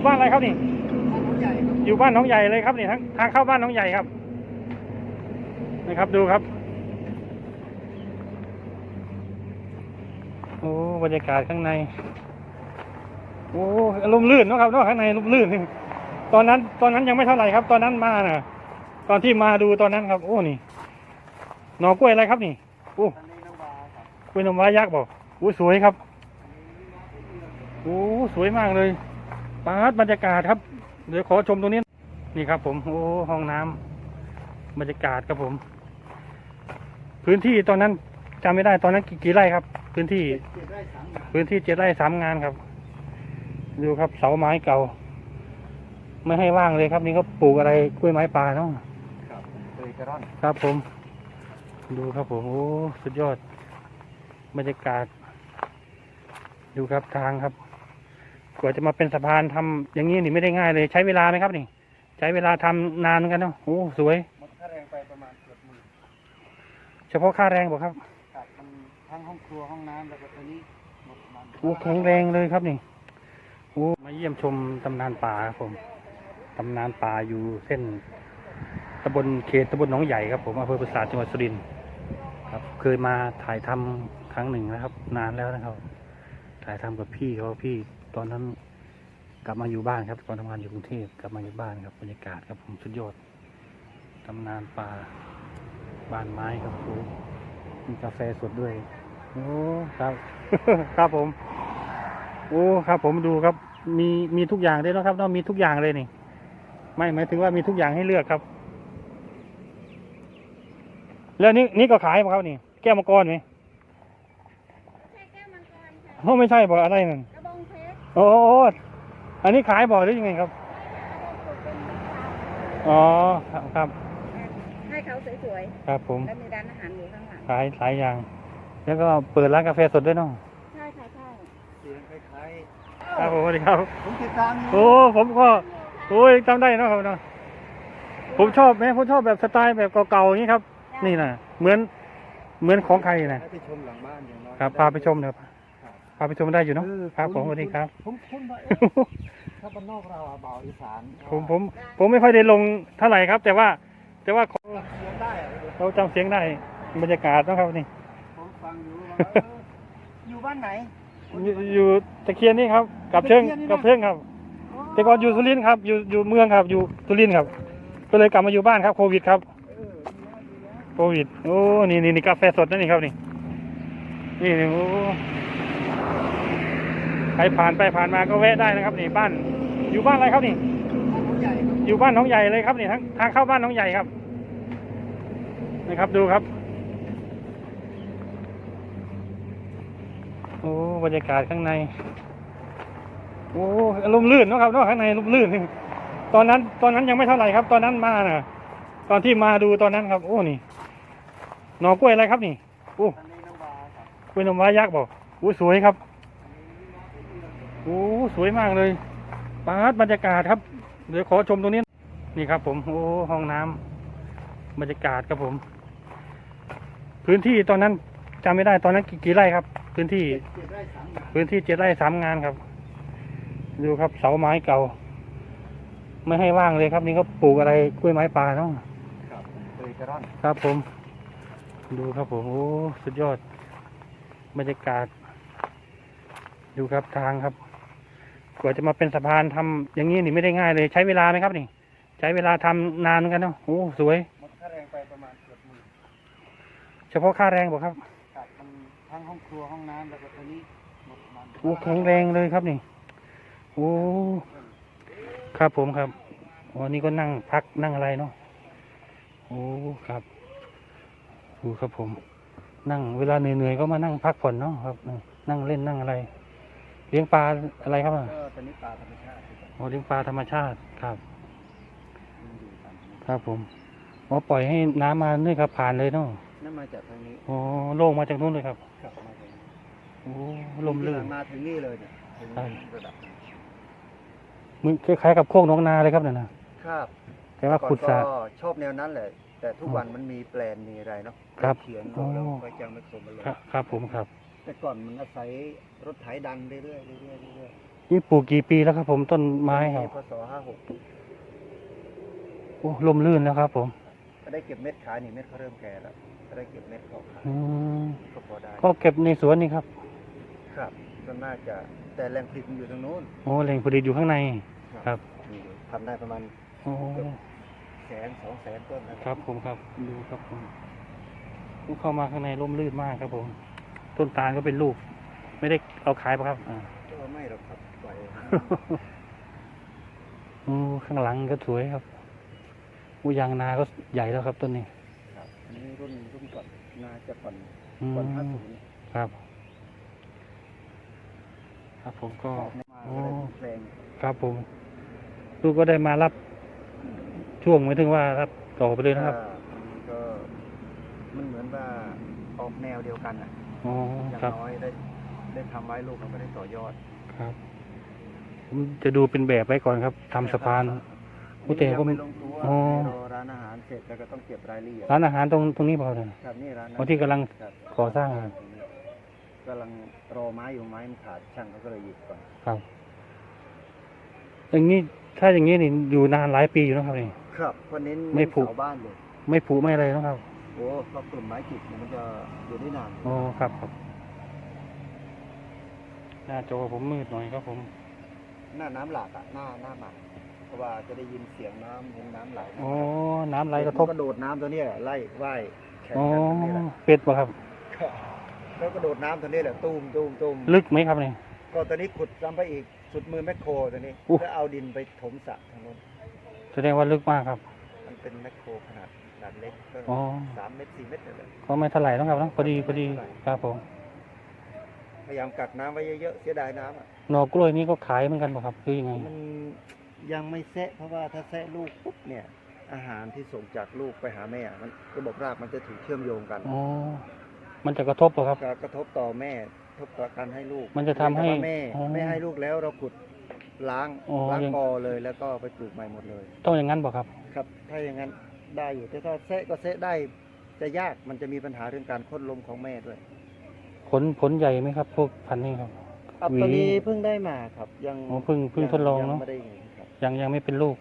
อยู่บ้านอะไรครับนี่ผู้ใหญ่ครับอยู่บ้านน้องใหญ่เลยครับนี่ทางทางเข้าบ้านน้องใหญ่ครับ นะครับดูครับ โอ้บรรยากาศข้างใน โอ้ลมลื่นนะครับเนอะข้างในลมลื่นตอนนั้น ตอนนั้นยังไม่เท่าไหร่ครับ ตอนนั้นมาน่ะ ตอนที่มาดูตอนนั้นครับ โอ้นี่หน่อกล้วยอะไรครับนี่โอ้กล้วยนมว้ายักษ์บอกโอ้สวยครับโอ้สวยมากเลย ปาดบรรยากาศครับ เดี๋ยวขอชมตรงนี้ นี่ครับ ผมโอ้ห้องน้ำบรรยากาศครับผม พื้นที่ตอนนั้นจำไม่ได้ตอนนั้นกี่กี่ไร่ครับ พื้นที่เก็บได้สามงานพื้นที่เจ็ดไร่สามงานครับ ดูครับเสาไม้เก่า ไม่ให้ว่างเลยครับนี่เขาปลูกอะไรกล้วยไม้ป่าเนาะครับเตยกระร่อนครับผม ดูครับผมโอ้สุดยอดบรรยากาศ ดูครับทางครับ กว่าจะมาเป็นสะพานทำอย่างนี้นี่ไม่ได้ง่ายเลย ใช้เวลาไหมครับนี่ ใช้เวลาทำนานเหมือนกันเนาะโอ้สวยหมดค่าแรงไปประมาณเกือบหมื่นเฉพาะค่าแรงบอกครับครับมันทั้งห้องครัวห้องน้ำแล้วก็ตัวนี้หมดประมาณโอ้แข็งแรงเลยครับนี่โอ้มาเยี่ยมชมตำนานป่าครับผมตำนานป่าอยู่เส้นตำบลเขตตำบลหนองใหญ่ครับผมอำเภอปราสาทจังหวัดสุรินทร์ครับเคยมาถ่ายทำครั้งหนึ่งนะครับ นานแล้วนะครับ ถ่ายทำกับพี่เขาพี่ ตอนนั้นกลับมาอยู่บ้านครับตอนทำงานอยู่กรุงเทพกลับมาอยู่บ้านครับบรรยากาศครับผมสุดยอดตำนานป่าบ้านไม้ครับโอ้มีกาแฟสดด้วยโอ้ครับครับผม โอ้ครับ ผมดูครับ มีมีทุกอย่างเลยเนาะครับเนาะมีทุกอย่างเลยนี่ ไม่หมายถึงว่ามีทุกอย่างให้เลือกครับ แล้วนี่นี่ก็ขายป่ะครับนี่ แก้วมังกรไหมใช่แก้วมังกรค่ะโอ้ไม่ใช่บ่อะไรนั่น โอ้โอ้อันนี้ขายบ่หรือยังไงครับเอาไปปลูกเป็นมะพร้าวอ๋อครับครับ ให้เขาสวยครับผม ๆ แล้วมีร้านอาหารอยู่ข้างหลัง ขายหลายอย่าง แล้วก็เปิดร้านกาแฟสดด้วยเนาะใช่ค่ะใช่เสียงคล้ายครับผมสวัสดีครับ ๆผมติดตามอยู่โอ้ ผมก็ โอ้ยจำได้เนาะครับเนาะ ผมชอบไหมผมชอบแบบสไตล์แบบเก่าๆอย่างนี้ครับ นี่นะเหมือน เหมือนของใครนะให้ไปชมหลังบ้านอย่างน้อยครับ พาไปชมนะครับ พาไปชมได้อยู่เนาะเออครับผมสวัสดีครับ ผมคุ้นว่าเอ๊ะถ้าบ้านนอกเราอะเบาอีสานผมผม ผมไม่ค่อยได้ลงเท่าไหร่ครับ แต่ว่า แต่ว่าเสียงได้อะเราจำเสียงได้บรรยากาศเนาะครับนี่ผมฟังอยู่ว่าเอออยู่บ้านไหน อยู่อยู่ตะเคียนนี่ครับ กับเชิงตะเคียนนี่นะกับเชิงครับ แต่ก่อนอยู่สุรินทร์ครับ อยู่อยู่เมืองครับ อยู่สุรินทร์ครับ ก็เลยกลับมาอยู่บ้านครับโควิดครับโควิด โอ้ นี่นี่นี่กาแฟสดนั่นนี่ครับนี่ นี่นี่โอ้ใค รผ่านไปผ่านมาก็แวะได้นะครับนี่บ้าน อยู่บ้านอะไรครับนี่ผู้ใหญ่ครับอยู่บ้านน้องใหญ่เลยครับนี่ทางทางเข้าบ้านน้องใหญ่ครับนะครับดูครับ โอ้บรรยากาศข้างใน โอ้ลมลื่นเนอะครับเนอะข้างในลมลื่นตอนนั้นตอนนั้นยังไม่เท่าไหร่ครับ ตอนนั้นมาน่ะ ตอนที่มาดูตอนนั้นครับ โอ้นี่หน่อกล้วยอะไรครับนี่โอ้อันนี้น้ำวาครับกล้วยนมว้ายักษ์บอกโอ้สวยครับ โอ้สวยมากเลยปาดบรรยากาศครับ เดี๋ยวขอชมตรงนี้นี่ครับ ผมโอ้ห้องน้ำบรรยากาศครับผม พื้นที่ตอนนั้นจำไม่ได้ตอนนั้นกี่กี่ไร่ครับ พื้นที่เก็บได้สามงานพื้นที่เจ็ดไร่สามงานครับ ดูครับเสาไม้เก่า ไม่ให้ว่างเลยครับ นี่เขาปลูกอะไรกล้วยไม้ป่าเนาะครับเตยกระร่อนครับผม ดูครับผมโอ้สุดยอด บรรยากาศ ดูครับทางครับ กว่าจะมาเป็นสะพานทำอย่างนี้นี่ไม่ได้ง่ายเลย ใช้เวลาไหมครับนี่ ใช้เวลาทำนานเหมือนกันเนาะโอ้สวยหมดค่าแรงไปประมาณเกือบหมื่นเฉพาะค่าแรงบอกครับครับมันทั้งห้องครัวห้องน้ำแล้วก็ตัวนี้หมดประมาณโอ้แข็งแรงเลยครับนี่โอ้ครับผมครับวันนี้ก็นั่งพักนั่งอะไรเนาะโอ้ครับดูครับผม นั่งเวลาเหนื่อยๆก็มานั่งพักผ่อนเนาะครับ นั่งเล่นนั่งอะไร เลี้ยงปลาอะไรครับอะก็ตัวนี้ปลาธรรมชาติโอ้เลี้ยงปลาธรรมชาติครับ มันอยู่ตามธรรมชาติครับผมอ๋อปล่อยให้น้ำมาเนี่ยครับผ่านเลยเนาะนั่นมาจากทางนี้โอ้โล่งมาจากนู้นเลยครับกลับมาถึงโอ้ลมลื่น มาถึงนี่เลยเนี่ยถึงใช่ ระดับนี้มึงคล้ายๆกับโคกหน้องนาเลยครับเนี่ยนะครับแต่ว่าก่อนขุดสระก็ชอบแนวนั้นแหละ แต่ทุกวันมันมีแปลนมีอะไรเนาะครับเขียนอ๋อแล้วก็จะไม่คมมาเลยครับ ครับผมครับ แต่ก่อนมันอาศัยรถไถดันเรื่อยๆเรื่อยๆเรื่อยนี่ปลูกกี่ปีแล้วครับผมต้นไม้ครับพศห้าหกโอ้ลมลื่นแล้วครับผมก็ได้เก็บเม็ดขายนี่เม็ดเขาเริ่มแก่แล้วก็ได้เก็บเม็ดเขาขายอืมก็พอได้ก็เก็บในสวนนี่ครับครับก็น่าจะแต่แรงผลิตมันอยู่ตรงนู้นโอ้แหล่งผลิตอยู่ข้างใน ครับ นี่ทำได้ประมาณโอ้แสนสองแสนต้นนะครับผมครับดูครับผมเข้ามาข้างในร่มรื่นมากครับผม ต้นตาลก็เป็นลูก ไม่ได้เอาขายปะครับอ่าก็ไม่หรอกครับปล่อยโอ้ข้างหลังก็สวยครับอูยางนาก็ใหญ่แล้วครับต้นนี้ครับอันนี้รุ่นรุ่นก่อนน่าจะก่อนอืมก่อนห้าศูนย์ครับ ครับผมก็ออกมาโอ้ก็ได้แรงครับผม ลูกก็ได้มารับช่วงไม่ถึงว่ารับต่อไปเลยนะครับก็มันก็มันเหมือนว่าออกแนวเดียวกันนะ อ๋ออย่างครับน้อยได้ ได้ทำไว้ลูกเราก็ได้ต่อยอดครับ ผมจะดูเป็นแบบไว้ก่อนครับทำสะพาน โอ้แต่ก็ยังไม่ลงตัวอ๋อรอร้านอาหารเสร็จแล้วก็ต้องเก็บรายละเอียดร้านอาหารตรงตรงนี้เปล่าเนี่ย ครับนี่ร้านอ๋อที่กำลังครับก่อสร้างครับกำลังรอไม้อยู่ไม้มันขาดช่างเขาก็เลยหยิบก่อน ครับ อย่างนี้ถ้าอย่างนี้นี่อยู่นานหลายปีอยู่นะครับนี่ ครับวันนี้ไม่ผูก เสาบ้านเลยไม่ผุไม่อะไรนะครับโอ้เพราะกลุ่มไม้จิกเนี่ยมันจะอยู่ได้นานอ๋อครับครับ หน้าจอผมมืดหน่อยครับผม หน้าน้ำหลากอะหน้าหน้าหมากเพราะว่าจะได้ยินเสียงน้ำเห็นน้ำไหลอ๋อน้ำไหลกระทบกระโดดน้ำตัวเนี้ยไล่ว่ายแข่งอ๋อ กันตัวนี้แหละเป็ดป่ะครับ แล้วกระโดดน้ำตัวนี้แหละตูมตูมตูมลึกไหมครับนี่ก็ตอนนี้ขุดซ้ำไปอีกสุดมือแมคโครตัวนี้อู้แล้วเอาดินไปถมสระทางโน้นแสดงว่าลึกมากครับ มันเป็นแมคโครขนาดข นาดเล็กก็อ๋อ สามเมตรสี่เมตรเลยก็ไม่เท่าไหร่นะครับเนอะพอดีพอดีครับผมพยายามกักน้ำไว้เยอะๆเสียดายน้ำอะหน่อกล้วยนี่ก็ขายเหมือนกันป่ะครับคือยังไงมันยังไม่แซะเพราะว่าถ้าแซะลูกปุ๊บเนี่ย อาหารที่ส่งจากลูกไปหาแม่อะมันระบบรากมันจะถูกเชื่อมโยงกัน อ๋อมันจะกระทบป่ะครับ ก็กระทบต่อแม่กระทบต่อการให้ลูกมันจะทำให้แต่ว่าแม่อ๋อไม่ให้ลูกแล้วเราขุดล้างอ๋อล้างยัง กอเลยแล้วก็ไปปลูกใหม่หมดเลย ต้องอย่างนั้นป่ะครับ ครับ ถ้าอย่างนั้น ได้อยู่ แต่ถ้าแซะก็แซะได้จะยากมันจะมีปัญหาเรื่องการค้นลมของแม่ด้วยผลผลใหญ่ไหมครับ พวกพันธุ์นี้ครับ อับหวีตัวนี้เพิ่งได้มาครับ ยังอ๋อเพิ่งเพิ่งทดลองเนอะ ไม่ได้เห็นครับ ยังยังไม่เป็นลูก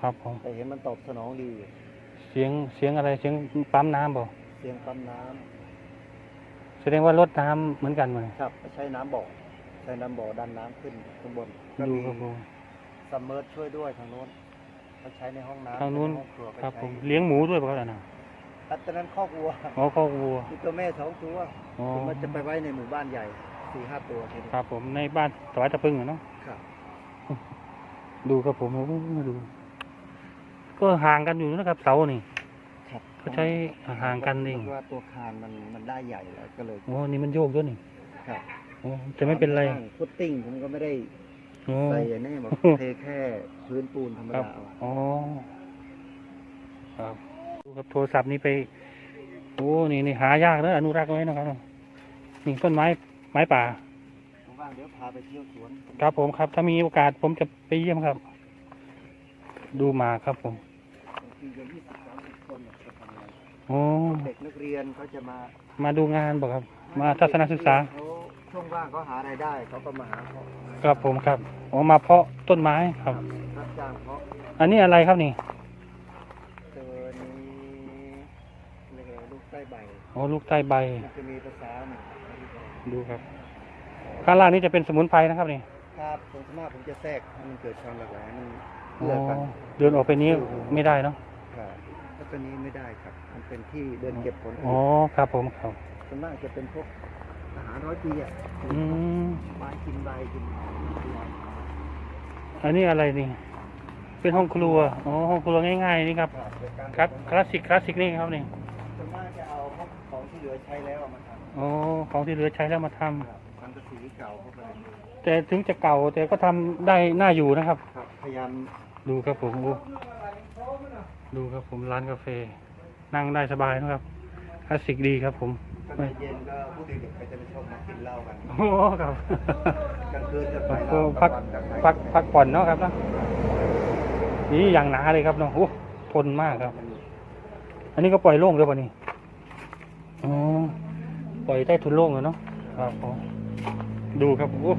ครับผมแต่เห็นมันตอบสนองดีอยู่เสียงเสียงอะไรเสียงปั๊มน้ำบ่เสียงปั๊มน้ำแสดงว่ารดน้ำเหมือนกันมั้ยครับใช้น้ำบ่อใช้น้ำบ่อดันน้ำขึ้นข้างบนก็ดูมีครับผมซัมเมอร์ช่วยด้วยทางโน้น เขาใช้ในห้องน้ำทางนู้นในห้องครัวก็ครับใช้ผมเลี้ยงหมูด้วยป่ะครับนะอัตอนนั้นครอบวัวอ๋อข้อกวัวมีตัวแม่สองตัวอ๋อผมมันจะไปไว้ในหมู่บ้านใหญ่สี่ห้าตัวทีเดียวครับผมในบ้านสวายตะพึ่งอะเนาะ ครับ ดูครับผมโอ้โหดู ก็ห่างกันอยู่นะครับเสานี่ ครับเขาใช้ห่างกันเองพราะว่าตัวคานมันมันได้ใหญ่แล้วก็เลยโอ้นี่มันโยกด้วยนี่ครับโอ้แต่ไม่เป็นไรพุตติ้งผมก็ไม่ได้ โอ้ ใส่อันนี้บอกเทแค่พื้นปูนธรรมครับ ดาเอาอ๋อ ครับดูครับโทรศัพท์นี่ไป โอ้ นี่นี่หายากนะอนุรักษ์ไว้นะครับ นี่ต้นไม้ไม้ป่า ว่างๆเดี๋ยวพาไปเที่ยวสวนครับผมครับ ถ้ามีโอกาสผมจะไปเยี่ยมครับ ดูหมาครับผมบางทีจะยี่สิบสามสิบคนเนี่ยจะทำอะไรโอ้เด็กนักเรียนเขาจะมามาดูงานบอกครับ มาทัศนศึกษา เขา ช่วงว่างเขาหารายได้เขาก็มาหาเขาครับผมครับอ๋อมาเพาะต้นไม้ครับ รับจ้างเขาอันนี้อะไรครับนี่ตัวนี้เรียกว่าลูกใต้ใบอ๋อลูกใต้ใบ มันจะมีภาษาหนึ่งดูครับข้างล่างนี้จะเป็นสมุนไพรนะครับนี่ครับผมสามารถผมจะแทรกให้มันเกิดความหลากหลายมันอ๋เลือกกันอเดินออกไปนี้ไม่ได้เนาะครับแล้วตัวนี้ไม่ได้ครับ มันเป็นที่เดินเก็บผลผอ๋อลิตครับผมครับส่วนมากจะเป็นพวก อาหารร้อยปีอะอืมไม้กินใบกินอันนี้อะไรนี่ เป็นห้องครัว อ๋อ ห้องครัวง่ายๆนี่ครับ ครับ คลาสสิก คลาสสิกนี่ครับนี่ส่วนมากจะเอาพวกของที่เหลือใช้แล้วเอามาทอ๋อ ของที่เหลือใช้แล้วมาทำำครับสังกะสีเก่าพวกอะไรแต่ถึงจะเก่าแต่ก็ทำได้น่าอยู่นะครับ ครับ พยายามดูครับผมโอ้ดูครับผมร้านกาแฟ นั่งได้สบายนะครับคลาสสิกดีครับผม ตอนเย็นก็ผู้เด็กๆก็จะไปชอบมากินเหล้ากันโอ้ครับกลางคืนจะไปก็เหล้าพักลางวันจะไปพักพักผ่อนเนาะครับเนาะนี่อย่างหนาเลยครับเนาะโอ้ทนมากครับ อันนี้ก็ปล่อยโล่งเลยป่ะนี่อ๋อปล่อยใต้ทุนโล่งเลยเนาะครับผมดูครับโอ้